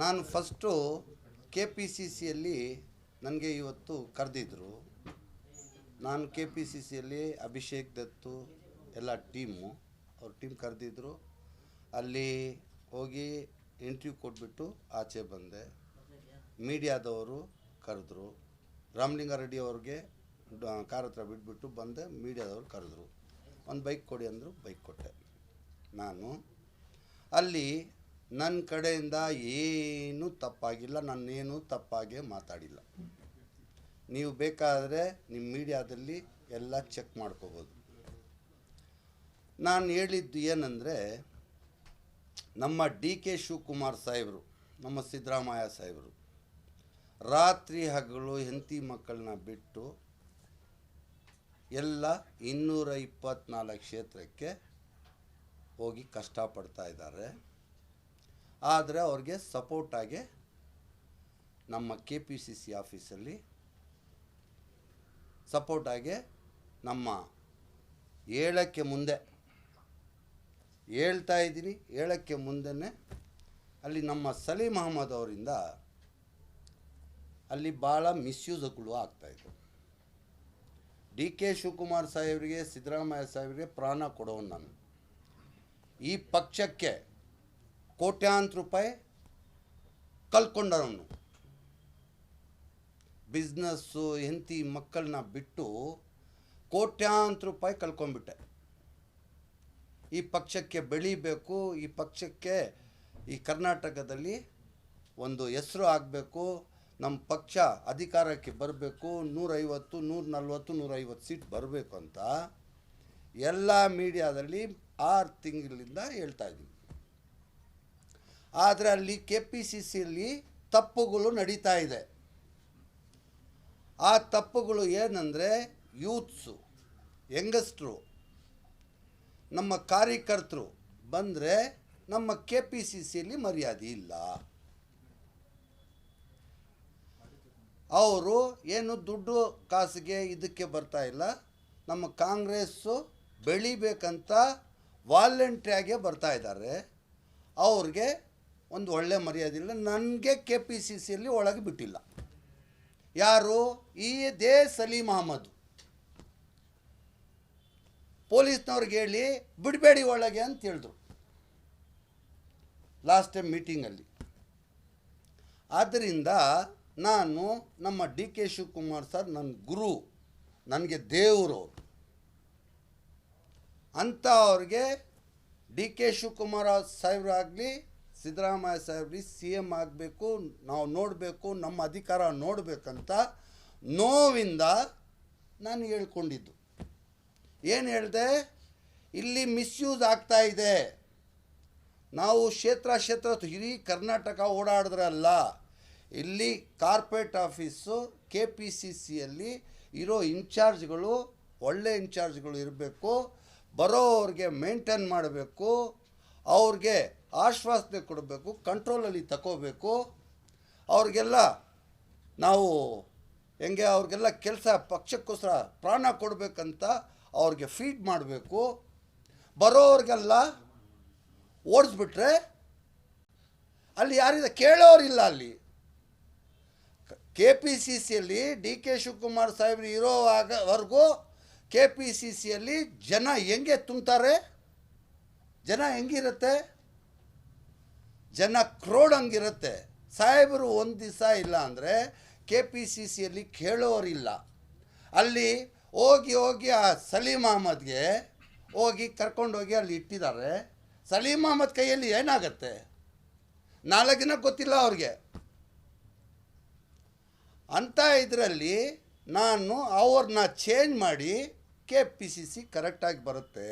ನಾನು first K P C ಸಿಯಲ್ಲಿ ನನಗೆ ಇವತ್ತು ಕರೆದಿದ್ರು. ನಾನು ಕೆ ಪಿ ಸಿ ಸಿಯಲ್ಲಿ ಅಭಿಷೇಕ್ ದತ್ತು, ಎಲ್ಲ ಟೀಮು, ಅವ್ರ ಟೀಮ್ ಕರೆದಿದ್ರು. ಅಲ್ಲಿ ಹೋಗಿ ಇಂಟ್ರ್ಯೂ ಕೊಟ್ಬಿಟ್ಟು ಆಚೆ ಬಂದೆ. ಮೀಡಿಯಾದವರು ಕರೆದ್ರು. ರಾಮಲಿಂಗಾರೆಡ್ಡಿ ಅವ್ರಿಗೆ ಕಾರ್ ಹತ್ರ ಬಿಟ್ಬಿಟ್ಟು ಬಂದೆ, ಮೀಡಿಯಾದವ್ರು ಕರೆದ್ರು. ಒಂದು ಬೈಕ್ ಕೊಡಿ ಅಂದರು, ಬೈಕ್ ಕೊಟ್ಟೆ. ನಾನು ಅಲ್ಲಿ ನನ್ನ ಕಡೆಯಿಂದ ಏನೂ ತಪ್ಪಾಗಿಲ್ಲ ನಾನೇನು ತಪ್ಪಾಗೆ ಮಾತಾಡಿಲ್ಲ. ನೀವು ಬೇಕಾದರೆ ನಿಮ್ಮ ಮೀಡಿಯಾದಲ್ಲಿ ಎಲ್ಲ ಚೆಕ್ ಮಾಡ್ಕೋಬೋದು. ನಾನು ಹೇಳಿದ್ದು ಏನಂದರೆ, ನಮ್ಮ ಡಿ ಕೆ ಶಿವಕುಮಾರ್ ಸಾಹೇಬರು, ನಮ್ಮ ಸಿದ್ದರಾಮಯ್ಯ ಸಾಹೇಬರು, ರಾತ್ರಿ ಹಗಲು ಹೆಂಡತಿ ಮಕ್ಕಳನ್ನ ಬಿಟ್ಟು ಎಲ್ಲ ಇನ್ನೂರ ಇಪ್ಪತ್ನಾಲ್ಕು ಕ್ಷೇತ್ರಕ್ಕೆ ಹೋಗಿ ಕಷ್ಟಪಡ್ತಾ ಇದ್ದಾರೆ. ಆದರೆ ಅವ್ರಿಗೆ ಸಪೋರ್ಟಾಗಿ ನಮ್ಮ ಕೆ ಪಿ ಸಿ ಸಿ ಆಫೀಸಲ್ಲಿ ಸಪೋರ್ಟಾಗಿ ನಮ್ಮ ಏಳಕ್ಕೆ ಮುಂದೆ, ಹೇಳ್ತಾ ಇದ್ದೀನಿ ಏಳಕ್ಕೆ ಮುಂದೆನೇ ಅಲ್ಲಿ ನಮ್ಮ ಸಲೀಮ್ ಅಹಮದ್ ಅವರಿಂದ ಅಲ್ಲಿ ಭಾಳ ಮಿಸ್ಯೂಸ್ಗಳು ಆಗ್ತಾಯಿತ್ತು ಡಿ ಕೆ ಶಿವಕುಮಾರ್ ಸಾಹೇಬರಿಗೆ, ಸಿದ್ದರಾಮಯ್ಯ ಸಾಹೇಬರಿಗೆ ಪ್ರಾಣ ಕೊಡೋನು ನಾನು. ಈ ಪಕ್ಷಕ್ಕೆ ಕೋಟ್ಯಾಂತರ ರೂಪಾಯಿ ಕಲ್ಕೊಂಡವನು. ಬಿಸ್ನೆಸ್ಸು ಹೆಂಡತಿ ಮಕ್ಕಳನ್ನ ಬಿಟ್ಟು ಕೋಟ್ಯಾಂತರ ರೂಪಾಯಿ ಕಳ್ಕೊಂಡ್ಬಿಟ್ಟೆ ಈ ಪಕ್ಷಕ್ಕೆ ಬೆಳಿಬೇಕು, ಈ ಪಕ್ಷಕ್ಕೆ ಈ ಕರ್ನಾಟಕದಲ್ಲಿ ಒಂದು ಹೆಸರು ಆಗಬೇಕು, ನಮ್ಮ ಪಕ್ಷ ಅಧಿಕಾರಕ್ಕೆ ಬರಬೇಕು, ನೂರೈವತ್ತು ನೂರ ನಲ್ವತ್ತು ನೂರೈವತ್ತು ಸೀಟ್ ಬರಬೇಕು ಅಂತ ಎಲ್ಲ ಮೀಡಿಯಾದಲ್ಲಿ ಆರು ತಿಂಗಳಿಂದ ಹೇಳ್ತಾ ಇದ್ದೀವಿ ಆದರೆ ಅಲ್ಲಿ ಕೆ ಪಿ ಸಿ ಸಿಯಲ್ಲಿ ತಪ್ಪುಗಳು ನಡೀತಾ ಇದೆ. ಆ ತಪ್ಪುಗಳು ಏನಂದರೆ ಯೂತ್ಸು, ಯಂಗಸ್ಟ್ರು, ನಮ್ಮ ಕಾರ್ಯಕರ್ತರು ಬಂದರೆ ನಮ್ಮ ಕೆ ಪಿ ಸಿ ಸಿಯಲ್ಲಿ ಮರ್ಯಾದೆ ಇಲ್ಲ. ಅವರು ಏನು ದುಡ್ಡು ಕಾಸಿಗೆ ಇದಕ್ಕೆ ಬರ್ತಾ ಇಲ್ಲ. ನಮ್ಮ ಕಾಂಗ್ರೆಸ್ಸು ಬೆಳಿಬೇಕಂತ ವಾಲಂಟ್ರಿಯಾಗೆ ಬರ್ತಾ ಇದ್ದಾರೆ. ಅವ್ರಿಗೆ ಒಂದು ಒಳ್ಳೆ ಮರ್ಯಾದೆ ಇಲ್ಲ. ನನಗೆ ಕೆ ಪಿ ಸಿ ಸಿಯಲ್ಲಿ ಒಳಗೆ ಬಿಟ್ಟಿಲ್ಲ. ಯಾರು? ಈ ದೇ ಸಲೀಮ್ ಅಹಮದ್. ಪೊಲೀಸ್ನವ್ರಿಗೆ ಹೇಳಿ, ಬಿಡಬೇಡಿ ಒಳಗೆ ಅಂತ ಹೇಳಿದ್ರು. ಲಾಸ್ಟ್ ಟೈಮ್ ಮೀಟಿಂಗಲ್ಲಿ. ಆದ್ದರಿಂದ ನಾನು ನಮ್ಮ ಡಿ ಕೆ ಶಿವಕುಮಾರ್ ಸರ್ ನನ್ನ ಗುರು, ನನಗೆ ದೇವರು. ಅಂಥ ಅವ್ರಿಗೆ ಡಿ ಕೆ ಶಿವಕುಮಾರ್ ಸಾಹೇಬ್ರಾಗಲಿ ಸಿದ್ದರಾಮಯ್ಯ ಸಾಹೇಬ್ರಿ ಸಿ ಎಂ ಆಗಬೇಕು, ನಾವು ನೋಡಬೇಕು, ನಮ್ಮ ಅಧಿಕಾರ ನೋಡಬೇಕಂತ ನೋವಿಂದ ನಾನು ಹೇಳ್ಕೊಂಡಿದ್ದು. ಏನು ಹೇಳಿದೆ? ಇಲ್ಲಿ ಮಿಸ್ಯೂಸ್ ಆಗ್ತಾ ಇದೆ. ನಾವು ಕ್ಷೇತ್ರ ಕ್ಷೇತ್ರ ಇಡೀ ಕರ್ನಾಟಕ ಓಡಾಡಿದ್ರಲ್ಲ ಇಲ್ಲಿ corporate office, K P C ಸಿಯಲ್ಲಿ ಇರೋ ಇನ್ಚಾರ್ಜ್ಗಳು, ಒಳ್ಳೆ ಇನ್ಚಾರ್ಜ್ಗಳು ಇರಬೇಕು, ಬರೋವ್ರಿಗೆ ಮೇಂಟೈನ್ ಮಾಡಬೇಕು ಅವ್ರಿಗೆ ಆಶ್ವಾಸನೆ ಕೊಡಬೇಕು ಕಂಟ್ರೋಲಲ್ಲಿ ತಗೋಬೇಕು ಅವ್ರಿಗೆಲ್ಲ ನಾವು ಹೆಂಗೆ ಅವ್ರಿಗೆಲ್ಲ ಕೆಲಸ ಪಕ್ಷಕ್ಕೋಸ್ಕರ ಪ್ರಾಣ ಕೊಡಬೇಕಂತ ಅವ್ರಿಗೆ ಫೀಡ್ ಮಾಡಬೇಕು. ಬರೋರಿಗೆಲ್ಲ ಓಡಿಸ್ಬಿಟ್ರೆ ಅಲ್ಲಿ ಯಾರಿದೆ ಕೇಳೋರಿಲ್ಲ ಅಲ್ಲಿ. ಕೆ ಪಿ ಸಿ ಸಿಯಲ್ಲಿ ಡಿ ಕೆ ಶಿವಕುಮಾರ್ ಸಾಹೇಬ್ರು ಇರೋವಾಗವರೆಗೂ ಕೆ ಪಿ ಸಿ ಸಿಯಲ್ಲಿ ಜನ ಹೆಂಗೆ ತುಂಬ್ತಾರೆ? ಜನ ಹೆಂಗಿರುತ್ತೆ? ಜನ ಕ್ರೋಡ್ ಹಂಗಿರುತ್ತೆ. ಸಾಹೇಬರು ಒಂದು ದಿವಸ ಇಲ್ಲ ಅಂದರೆ ಕೆ ಪಿ ಸಿ ಸಿಯಲ್ಲಿ ಕೇಳೋರಿಲ್ಲ. ಅಲ್ಲಿ ಹೋಗಿ ಹೋಗಿ ಆ ಸಲೀಮ್ ಅಹಮದ್ಗೆ ಹೋಗಿ ಕರ್ಕೊಂಡೋಗಿ ಅಲ್ಲಿ ಇಟ್ಟಿದ್ದಾರೆ. ಸಲೀಮ್ ಅಹಮದ್ ಕೈಯಲ್ಲಿ ಏನಾಗತ್ತೆ? ನಾಲ್ಕು ದಿನ ಗೊತ್ತಿಲ್ಲ ಅವ್ರಿಗೆ. ಅಂಥ ಇದರಲ್ಲಿ ನಾನು ಅವ್ರನ್ನ ಚೇಂಜ್ ಮಾಡಿ ಕೆ ಪಿ ಸಿ ಸಿ ಕರೆಕ್ಟಾಗಿ ಬರುತ್ತೆ.